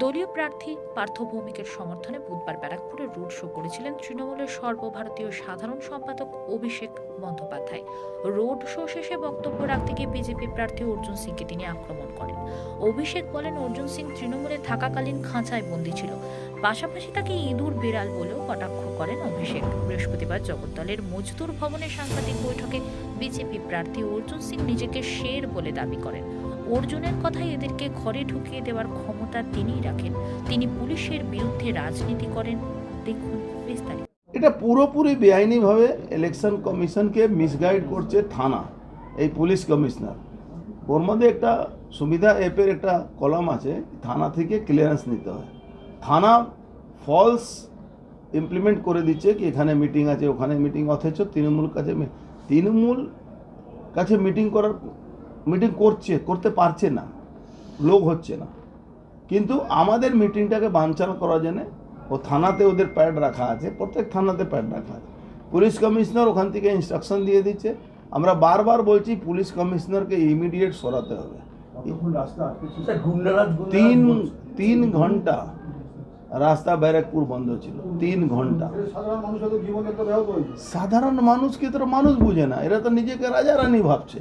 দলীয় প্রার্থী পার্থ ভৌমিকের সমর্থনে বুধবার ব্যারাকপুরে রোড শো করেছিলেন তৃণমূলের সর্বভারতীয় সাধারণ সম্পাদক অভিষেক বন্দ্যোপাধ্যায়। রোড শো শেষে বক্তব্য রাখতে গিয়ে বিজেপি প্রার্থী অর্জুন সিংকে তিনি আক্রমণ করেন। অভিষেক বলেন, অর্জুন সিং তৃণমূলে থাকাকালীন খাঁচায় বন্দী ছিল। পাশাপাশি তাকে ইঁদুর, বিড়াল বলেও কটাক্ষ করেন অভিষেক। বৃহস্পতিবার জগদ্দলের মজদুর ভবনে সাংবাদিক বৈঠকে বিজেপি প্রার্থী অর্জুন সিং নিজেকে শের বলে দাবি করেন। অর্জুনের কথাই এদেরকে ঘরে ঢুকিয়ে দেওয়ার ক্ষমতা তিনিই রাখেন। তিনি পুলিশের বিরুদ্ধে রাজনীতি করেন। দেখুন বিস্তারিত। এটা পুরোপুরি বেআইনিভাবে ইলেকশন কমিশনকে মিসগাইড করছে থানা, এই পুলিশ কমিশনার। ওর মধ্যে একটা সুবিধা অ্যাপের একটা কলম আছে, থানা থেকে ক্লিয়ারেন্স নিতে হয়। থানা ফলস ইমপ্লিমেন্ট করে দিচ্ছে কি এখানে মিটিং আছে, ওখানে মিটিং অথচ তৃণমূল কাছে তৃণমূল কাছে মিটিং করার মিটিং করছে করতে পারছে না লোক হচ্ছে না। কিন্তু আমাদের মিটিংটাকে বানচাল করার জন্য ও থানাতে ওদের প্যাড রাখা আছে প্রত্যেক থানাতে প্যাড রাখা আছে। পুলিশ কমিশনার ওখান থেকে ইনস্ট্রাকশন দিয়ে দিচ্ছে। আমরা বারবার বলছি পুলিশ কমিশনারকে ইমিডিয়েট সরাতে হবে। স্যার গুন্ডারাজ গুন্ডারাজ তিন তিন ঘণ্টা রাস্তা ব্যারাকপুর বন্ধ ছিল তিন ঘণ্টা। সাধারণ মানুষকে তো মানুষ বুঝে না এরা তো নিজেকে রাজা রানী ভাবছে।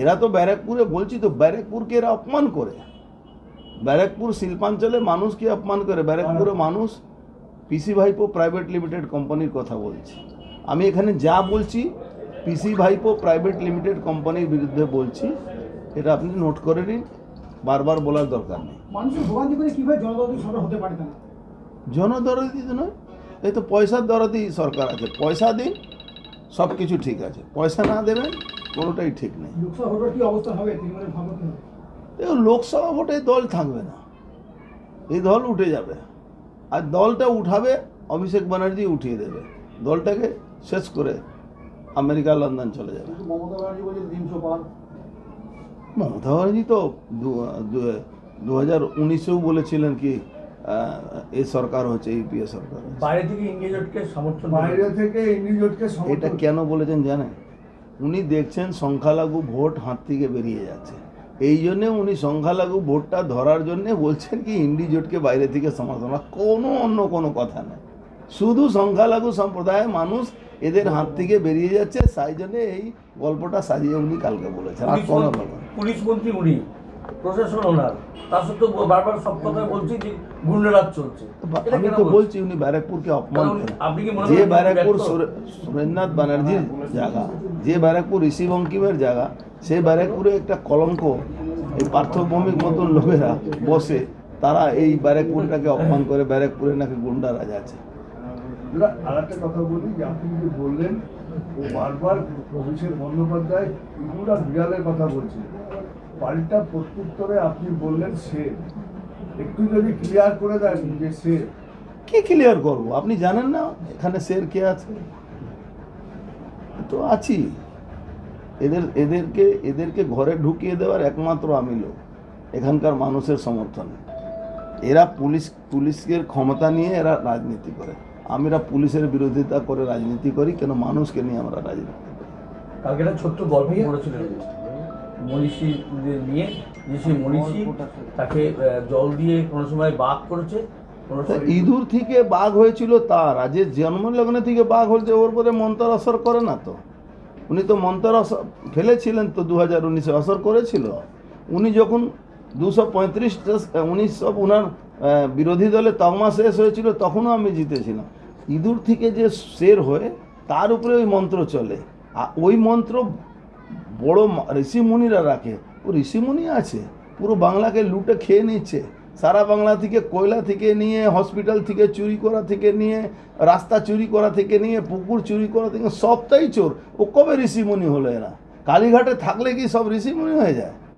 এরা তো ব্যারাকপুরে বলছি তো ব্যারাকপুরকে এরা অপমান করে। ব্যারাকপুর শিল্পাঞ্চলে মানুষকে অপমান করে। ব্যারাকপুরে মানুষ পিসি ভাইপো প্রাইভেট লিমিটেড কোম্পানির কথা বলছি। আমি এখানে যা বলছি পিসি ভাইপো প্রাইভেট লিমিটেড কোম্পানির বিরুদ্ধে বলছি এটা আপনি নোট করে নিন বারবার বলার দরকার নেই। জনদরদি তো নয় এই তো পয়সার দরদি সরকার আছে। পয়সা দিন সব কিছু ঠিক আছে। পয়সা না দেবেন কোনোটাই ঠিক নেই। লোকসভা দেখুন ভোটে দল থাকবে না। এই দল উঠে যাবে। আর দলটা উঠাবে অভিষেক ব্যানার্জি উঠিয়ে দেবে। দলটাকে শেষ করে আমেরিকা লন্ডন চলে যাবে। মমতা ব্যানার্জি তো দু হাজার উনিশেও বলেছিলেন কি আহ, এই সরকার হচ্ছে ইউপিএ সরকার। বাইরে থেকে ইংরেজকে সমর্থন বাইরে থেকে ইন্ডিজোটকে এটা কেন বলেছেন জানেন? উনি দেখছেন সংখ্যালঘু ভোট হাত থেকে বেরিয়ে যাচ্ছে। এই জন্যে উনি সংখ্যালঘু ভোটটা ধরার জন্যে বলছেন কি ইন্ডি জোটকে বাইরে থেকে সমর্থন। কোনো অন্য কোনো কথা নেই শুধু সংখ্যালঘু সম্প্রদায়ের মানুষ এদের হাত থেকে বেরিয়ে যাচ্ছে তাই জন্যে এই গল্পটা সাজিয়ে উনি কালকে বলেছেন। আর কোনো গল্প পুলিশ মন্ত্রী উনি প্রশাসন ওনার। তার সত্ত্বেও বারবার সব কথা বলছি যে গুন্ডারাজ চলছে। আমি তো বলছি? উনি ব্যারাকপুরকে অপমান করেন। যে ব্যারাকপুর সুরেন্দ্রনাথ ব্যানার্জির জায়গা যে ব্যারাকপুর ঋষি বঙ্কিমের জায়গা সেই ব্যারাকপুরে একটা কলঙ্ক এই পার্থভূমিক মতন লোকেরা বসে তারা এই ব্যারাকপুরটাকে অপমান করে ব্যারাকপুরে নাকি গুন্ডারাজ আছে। আর একটা কথা বলি যে আপনি যে বললেন ও বারবার অভিষেক বন্দ্যোপাধ্যায় বিড়ালের কথা বলছে। পাল্টা প্রত্যুত্তরে আপনি বললেন সে। একটু যদি ক্লিয়ার করে দেন যে সে। কি ক্লিয়ার করব? আপনি জানেন না এখানে শের কে আছে? তো আছি। এদের এদেরকে এদেরকে ঘরে ঢুকিয়ে দেওয়ার একমাত্র আমি লোক এখানকার মানুষের সমর্থনে। এরা পুলিশ পুলিশের ক্ষমতা নিয়ে এরা রাজনীতি করে। আমরা পুলিশের বিরোধিতা করে রাজনীতি করি কেন মানুষকে নিয়ে আমরা রাজনীতি করি? কালকে একটা ছোট্ট গল্প করেছিলেন মনীষী নিয়ে যে সেই মনীষী তাকে জল দিয়ে কোনো সময় বাঘ করেছে ইঁদুর থেকে বাঘ হয়েছিল তার। যে জন্মলগ্নে থেকে বাঘ হয়েছে ওর পরে মন্তর অসর করে না তো। উনি তো মন্তর আসর ফেলেছিলেন তো দু হাজার উনিশে অসর করেছিল। উনি যখন দুশো পঁয়ত্রিশটা উনিশ সব ওনার বিরোধী দলে তকমা শেষ হয়েছিল তখনও আমি জিতেছিলাম। ইঁদুর থেকে যে শের হয়ে তার উপরে ওই মন্ত্র চলে। আর ওই মন্ত্র বড় ঋষিমুনিরা রাখে। ও ঋষিমুনি আছে, পুরো বাংলাকে লুটে খেয়ে নিচ্ছে। সারা বাংলা থেকে কয়লা থেকে নিয়ে, হসপিটাল থেকে চুরি করা থেকে নিয়ে, রাস্তা চুরি করা থেকে নিয়ে, পুকুর চুরি করা থেকে, সবটাই চোর। ও কবে ঋষিমুনি হলো এরা? কালীঘাটে থাকলে কি সব ঋষিমুনি হয়ে যায়?